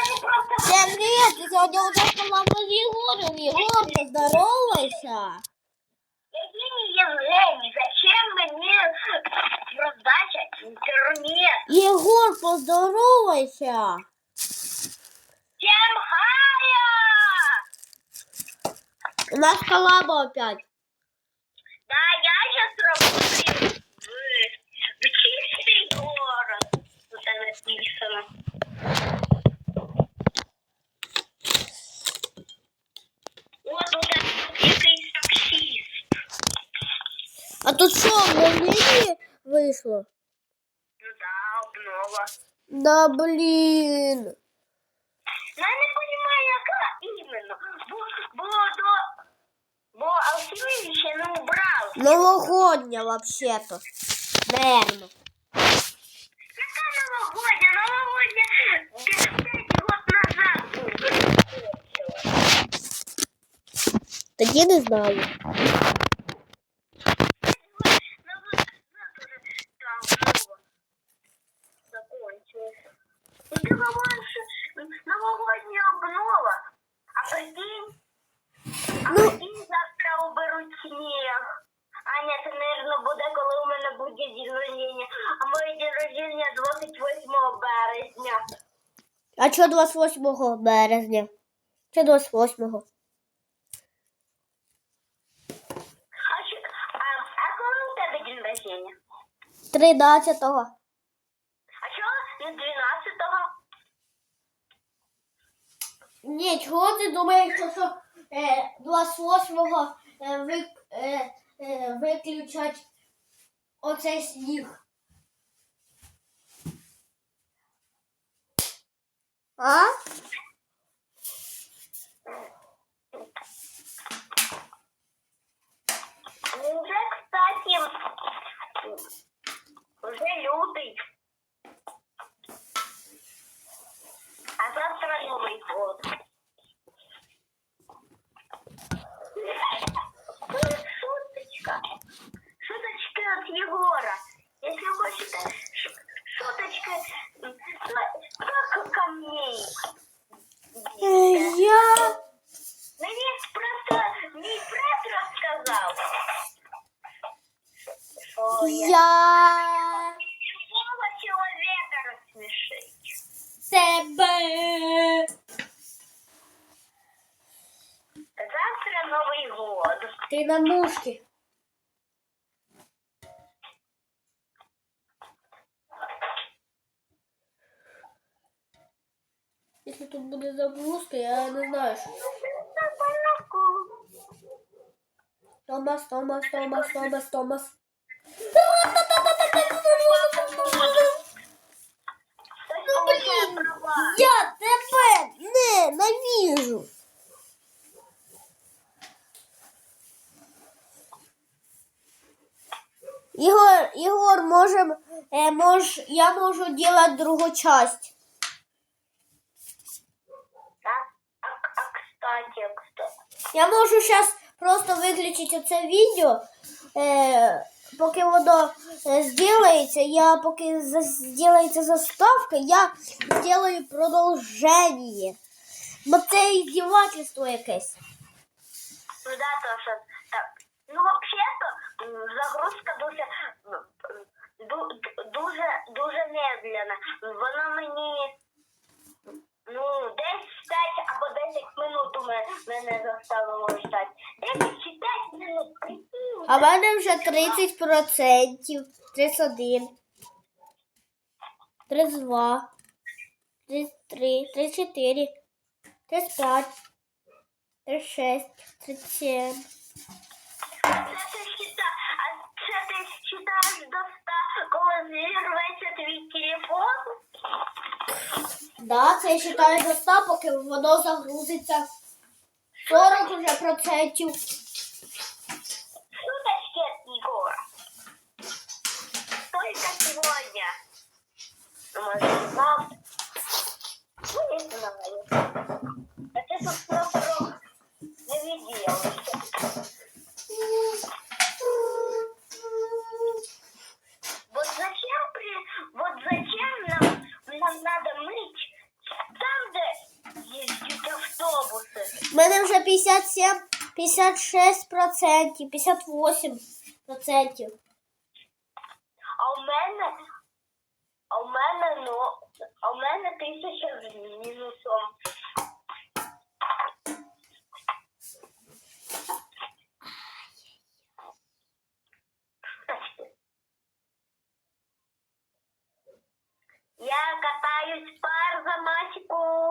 Всем привет! И сегодня у нас команда с Егором. Егор, поздоровайся. Евгений Евгений, зачем мне раздача интернет? Егор, поздоровайся. Всем хая! У нас коллаба опять. Да, я сейчас вышло? Ну да, обнова. Да блин. Ну, я не розумію, яка іменно. Бо, бо до... Бо Алхімів ще не убрав. Новогодняя вообще-то. Наверно. Яка новогодня? Новогодня 5 год назад був. Тоді не знаю. Ну, ты говоришь, новогодняя обнова. А прикинь, а Ну. прикинь, завтра уберуть снег. А ні, це, наверное, буде, коли у мене буде день рождения. А моє день рождения 28 березня. А що 28 березня? Чи 28-го? А, коли у тебе день рождения? 13-го. А чого не 12-го? Ні, чого ти думаєш, що, що е, 28-го е, вик, е, е, виключать оцей сніг? А? Тебе. Завтра Новий год. Ти на мушці. Якщо тут буде загрузка, я не знаю, що. Томас, Томас, Томас, Томас, Томас. Ну, блін, Я тебе ненавижу. Егор, Егор, можем, э, мож, я можу делать другую часть. А, а, а кстати, кстати. Я можу зараз просто виключити оце відео, е, поки воно е, зробиться, я поки за- зробиться заставка, я зроблю продовження. Бо це іздівательство якесь. Ну да, то що так. Ну, взагалі-то м, загрузка дуже А в мене вже 30%, 31, 32, 33, 34, 35, 36, 37. Це ти счита, а це ти считаєш до 100, коли зірветься твій телефон? Да, це я вважаю до 100, поки воно загрузиться. 40 уже процентів. Ну. Ну, не знаю. Не видел. Вот зачем при... Вот зачем нам, нам надо мыть там, где В мене вже 57, 56 процентів, 58 процентів. А у мене, а у мене, ну, а у мене тисяча з мінусом. Я катаюсь пар за Масіку.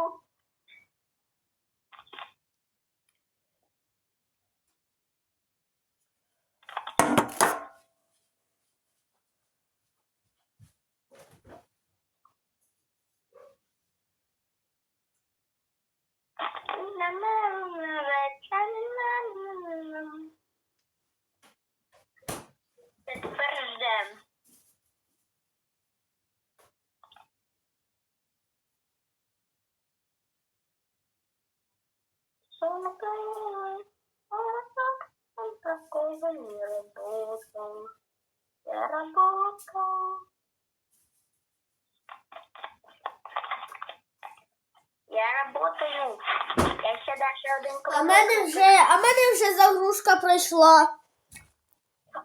Такого не работал. Я работал. Я работаю. Я ще один А в мене вже, а в мене вже загрузка пройшла.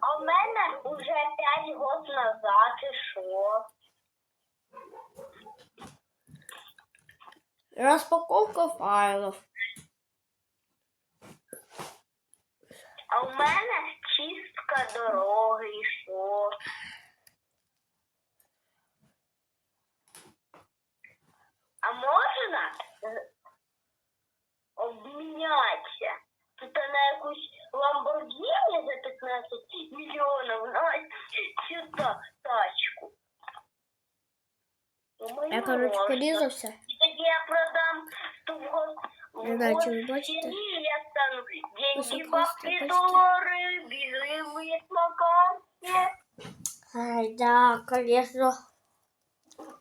А в мене вже 5 років назад і що? Розпаковка файлів. А у мене чистка дороги і що? А можна з- обмінятися? Тут на якусь Ламборгіні за 15 мільйонів на цю та- тачку. Думаю, Я, коротше, можна. порізався. І тоді я продам того. Не знаю, чи ви бачите. І я стану деньги доллары, бежим на карте. Ай, да, конечно.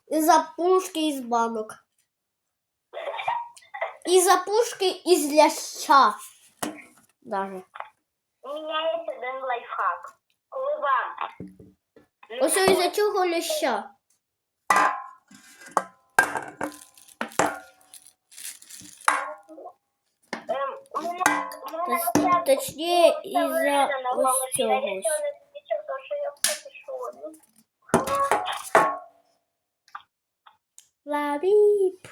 Из-за пушки из банок. Из-за пушки из ляща. Даже. У меня есть один лайфхак. Коли вам Ось із-за чого ляща. точніше, куртка із-за вирізана в ось голові. цього Я ось. нічого не помічав, тому що я в капюшоні. Лавіп.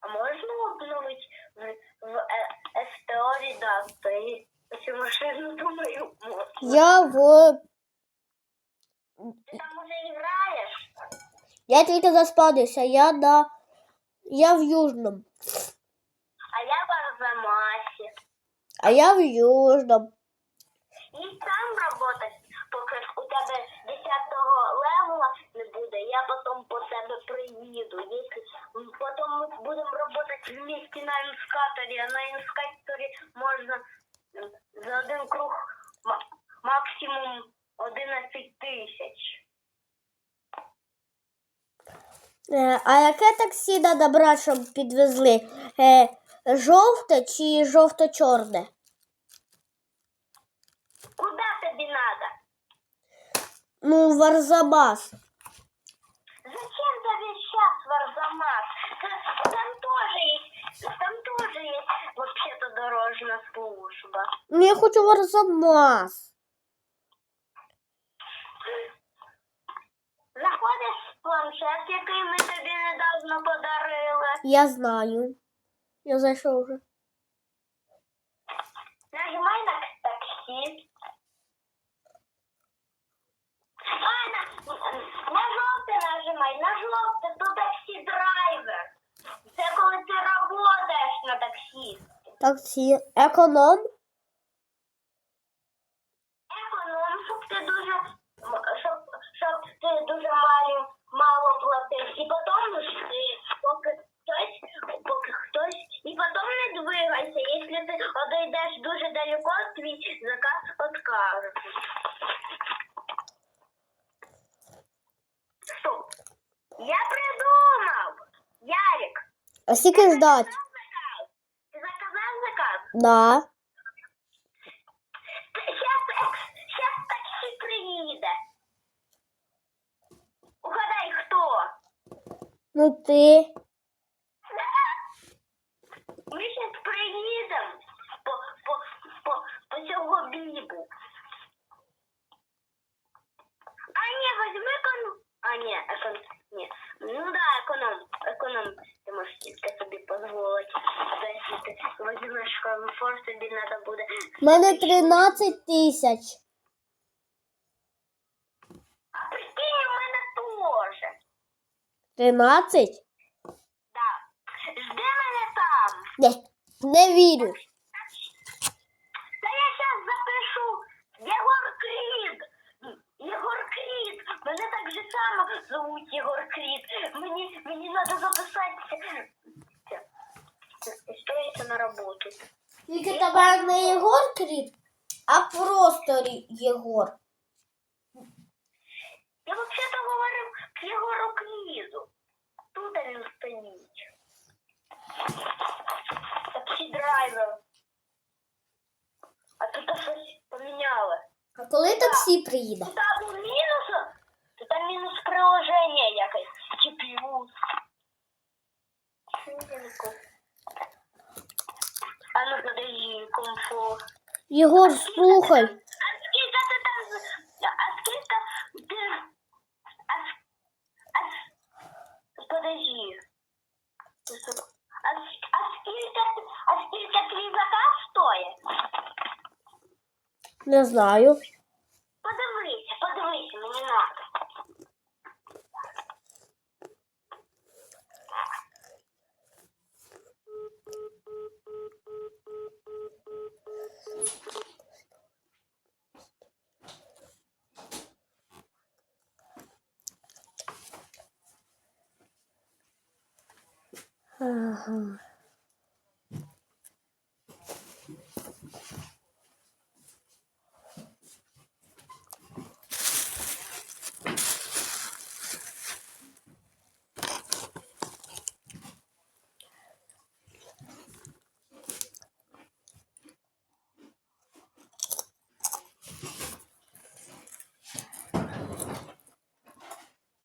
А можна обновити в, в е, СТО редакторі? Цю машину, думаю, можна. Я в... Ти там уже граєш? Я тільки заспадився, я на... Я в Южном. А я в Южном. І там работать, поки у тебе 10-го левела не буде, я потім по тебе приїду. Потім ми будемо працювати вместе на інскаторі, а на інскаторі можна за один круг ма- максимум 11 тисяч. Е, А яке таксі треба брати, щоб підвезли? Жовте чи жовто-чорне? Куди тобі треба? Ну, в Арзамас. Зачем тебе сейчас в Арзамас? Т- Там тоже есть, там тоже есть вообще-то дорожная служба. Ну, я хочу в Арзамас. Заходиш в планшет, який ми тобі недавно подарили. Я знаю. Я зайшов вже. Нажимай на таксі. А, на, на жовте нажимай, на жовте, то таксі драйвер. Це коли ти працюєш на таксі. Таксі. Економ. Економ, щоб ти дуже щоб, щоб ти дуже мало, мало платив. І потім ж ти поки хтось, поки І потім не двигайся. Якщо ти одійдеш дуже далеко, твій заказ откажуть. Стоп. Я придумав. Ярик, А скільки ждать? заказ. Ти заказав заказ? Да. Сейчас, сейчас приїде. Угадай, хто? Ну ти. Ми зараз приїдемо по, по, по, по цього бібу. А ні, возьми економ. А ні, економ. Ні. Ну да, економ. Економ. Ти можеш тільки собі дозволити. Якщо ти візьмеш комфорт, тобі треба буде. У мене 13 тисяч. Прикинь, у мене теж. 13? Да. Жди мене там. Ні, не вірю. Та я зараз запишу Єгор Крід. Єгор Крід. Мене так же само зовуть Єгор Крід. Мені, мені треба записатися. Устроїться на роботу. Тільки тепер не Єгор Кріт, а просто Єгор. Я взагалі-то говорив к Єгору Кріду. Тут він стоїть. Таксі драйвер. А тут щось поміняли. А коли таксі приїде? Там мінус, то там мінус приложення якесь. Чи плюс. Хвилинку. А ну подожди, Егор, слухай. А скільки ти там... з- А скільки ти... А, с- а, подожди. А, с- а скільки, а скільки твій заказ стоїть? Не знаю.